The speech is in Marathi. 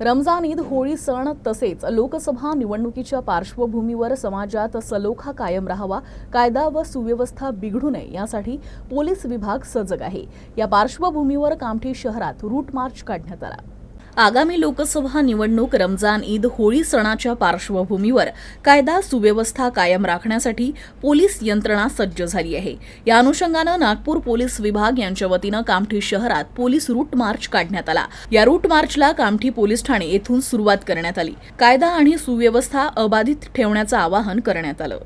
रमजान ईद होळी सण तसेच लोकसभा निवडणुकीच्या पार्श्वभूमीवर समाजात सलोखा कायम राहावा कायदा व सुव्यवस्था बिघडू नये यासाठी पोलीस विभाग सजग आहे. या पार्श्वभूमीवर कामठी शहरात रूट मार्च काढण्यात आला. आगामी लोकसभा निवडणूक रमजान ईद होळी सणाच्या पार्श्वभूमीवर कायदा सुव्यवस्था कायम राखण्यासाठी पोलीस यंत्रणा सज्ज झाली आहे. या अनुषंगानं नागपूर पोलीस विभाग यांच्या वतीनं कामठी शहरात पोलीस रूट मार्च काढण्यात आला. या रूट मार्चला कामठी पोलीस ठाणे येथून सुरुवात करण्यात आली. कायदा आणि सुव्यवस्था अबाधित ठेवण्याचं आवाहन करण्यात आलं.